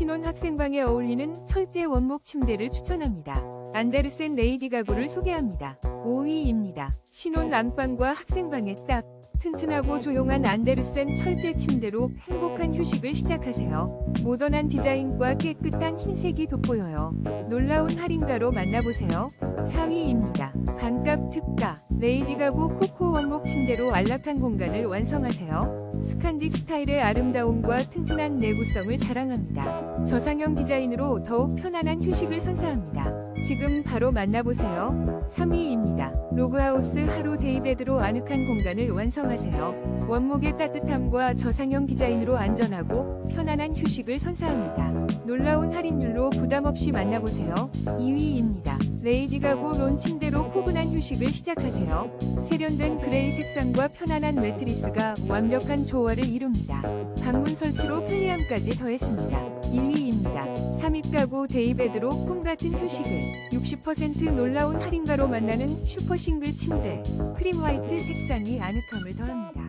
신혼 학생방에 어울리는 철제 원목 침대를 추천합니다. 안데르센 레이디 가구를 소개합니다. 5위입니다. 신혼 안방과 학생방에 딱 튼튼하고 조용한 안데르센 철제 침대로 행복한 휴식을 시작하세요. 모던한 디자인과 깨끗한 흰색이 돋보여요. 놀라운 할인가로 만나보세요. 4위입니다. 반값 특가 레이디 가구 코코 원목 침대로 안락한 공간을 완성하세요. 스칸딕 스타일의 아름다움과 튼튼한 내구성을 자랑합니다. 저상형 디자인으로 더욱 편안한 휴식을 선사합니다. 지금 바로 만나보세요. 3위입니다. 로그하우스 하루 데이베드로 아늑한 공간을 완성하세요. 원목의 따뜻함과 저상형 디자인으로 안전하고 편안한 휴식을 선사합니다. 놀라운 할인율로 부담 없이 만나보세요. 2위입니다. 레이디 가구 론 침대로 포근한 휴식을 시작하세요. 세련된 그레이 색상과 편안한 매트리스가 완벽한 조화를 이룹니다. 방문 설치로 편리함까지 더했습니다. 1위입니다. 3위 가구 데이베드로 꿈같은 휴식을 60% 놀라운 할인가로 만나는 슈퍼 싱글 침대 크림 화이트 색상이 아늑함을 더합니다.